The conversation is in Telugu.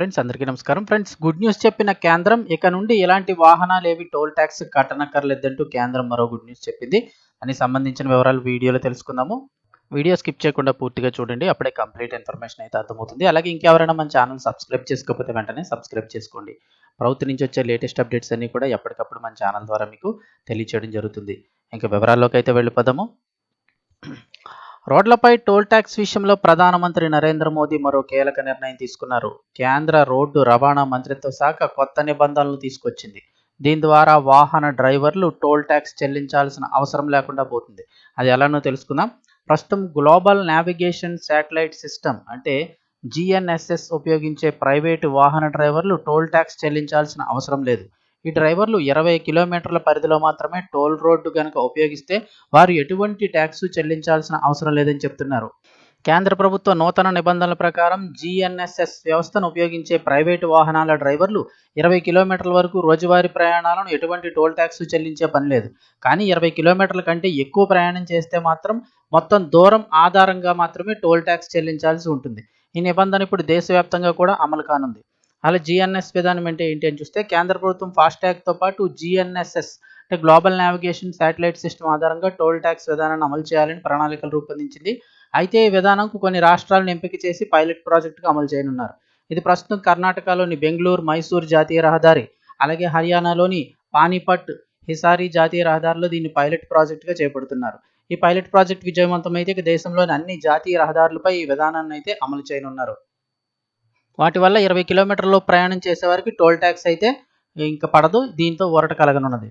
ఫ్రెండ్స్ అందరికీ నమస్కారం. ఫ్రెండ్స్ గుడ్ న్యూస్ చెప్పిన కేంద్రం ఇక నుండి ఎలాంటి వాహనాలు ఏవి టోల్ ట్యాక్స్ కట్టనక్కర్లేదంటూ కేంద్రం మరో గుడ్ న్యూస్ చెప్పింది. అని సంబంధించిన వివరాలు వీడియోలో తెలుసుకుందాము. వీడియో స్కిప్ చేయకుండా పూర్తిగా చూడండి అప్పుడే కంప్లీట్ ఇన్ఫర్మేషన్ అయితే అర్థమవుతుంది. అలాగే ఇంకెవరైనా మన ఛానల్ సబ్స్క్రైబ్ చేసుకోకపోతే వెంటనే సబ్స్క్రైబ్ చేసుకోండి. ప్రభుత్వం నుంచి వచ్చే లేటెస్ట్ అప్డేట్స్ అన్ని కూడా ఎప్పటికప్పుడు మన ఛానల్ ద్వారా మీకు తెలియచేయడం జరుగుతుంది. ఇంకా వివరాల్లోకి అయితే వెళ్ళిపోదాము. రోడ్లపై టోల్ ట్యాక్స్ విషయంలో ప్రధానమంత్రి నరేంద్ర మోదీ మరో కీలక నిర్ణయం తీసుకున్నారు. కేంద్ర రోడ్డు రవాణా మంత్రిత్వ శాఖ కొత్త నిబంధనలు తీసుకొచ్చింది. దీని ద్వారా వాహన డ్రైవర్లు టోల్ ట్యాక్స్ చెల్లించాల్సిన అవసరం లేకుండా పోతుంది. అది ఎలానో తెలుసుకుందాం. ప్రస్తుతం గ్లోబల్ నావిగేషన్ శాటిలైట్ సిస్టమ్ అంటే జిఎన్ఎస్ఎస్ ఉపయోగించే ప్రైవేటు వాహన డ్రైవర్లు టోల్ ట్యాక్స్ చెల్లించాల్సిన అవసరం లేదు. ఈ డ్రైవర్లు ఇరవై కిలోమీటర్ల పరిధిలో మాత్రమే టోల్ రోడ్డు కనుక ఉపయోగిస్తే వారు ఎటువంటి ట్యాక్స్ చెల్లించాల్సిన అవసరం లేదని చెప్తున్నారు. కేంద్ర ప్రభుత్వ నూతన నిబంధనల ప్రకారం జీఎన్ఎస్ఎస్ వ్యవస్థను ఉపయోగించే ప్రైవేటు వాహనాల డ్రైవర్లు ఇరవై కిలోమీటర్ల వరకు రోజువారీ ప్రయాణాలను ఎటువంటి టోల్ ట్యాక్స్ చెల్లించే పని లేదు. కానీ ఇరవై కిలోమీటర్ల కంటే ఎక్కువ ప్రయాణం చేస్తే మాత్రం మొత్తం దూరం ఆధారంగా మాత్రమే టోల్ ట్యాక్స్ చెల్లించాల్సి ఉంటుంది. ఈ నిబంధన ఇప్పుడు దేశవ్యాప్తంగా కూడా అమలు కానుంది. అలా జిఎన్ఎస్ విధానం అంటే ఏంటి అని చూస్తే కేంద్ర ప్రభుత్వం ఫాస్టాగ్తో పాటు జిఎన్ఎస్ఎస్ అంటే గ్లోబల్ నావిగేషన్ శాటిలైట్ సిస్టమ్ ఆధారంగా టోల్ ట్యాక్స్ విధానాన్ని అమలు చేయాలని ప్రణాళికలు రూపొందించింది. అయితే ఈ విధానంకు కొన్ని రాష్ట్రాలను ఎంపిక చేసి పైలట్ ప్రాజెక్టుగా అమలు చేయనున్నారు. ఇది ప్రస్తుతం కర్ణాటకలోని బెంగళూరు మైసూర్ జాతీయ రహదారి అలాగే హర్యానాలోని పానీపట్ హిసారి జాతీయ రహదారిలో దీన్ని పైలట్ ప్రాజెక్టుగా చేపడుతున్నారు. ఈ పైలట్ ప్రాజెక్ట్ విజయవంతమైతే దేశంలోని అన్ని జాతీయ రహదారులపై ఈ విధానాన్ని అయితే అమలు చేయనున్నారు. వాటి వల్ల ఇరవై కిలోమీటర్లు ప్రయాణం చేసే వారికి టోల్ ట్యాక్స్ అయితే ఇంకా పడదు దీంతో ఊరట కలగనున్నది.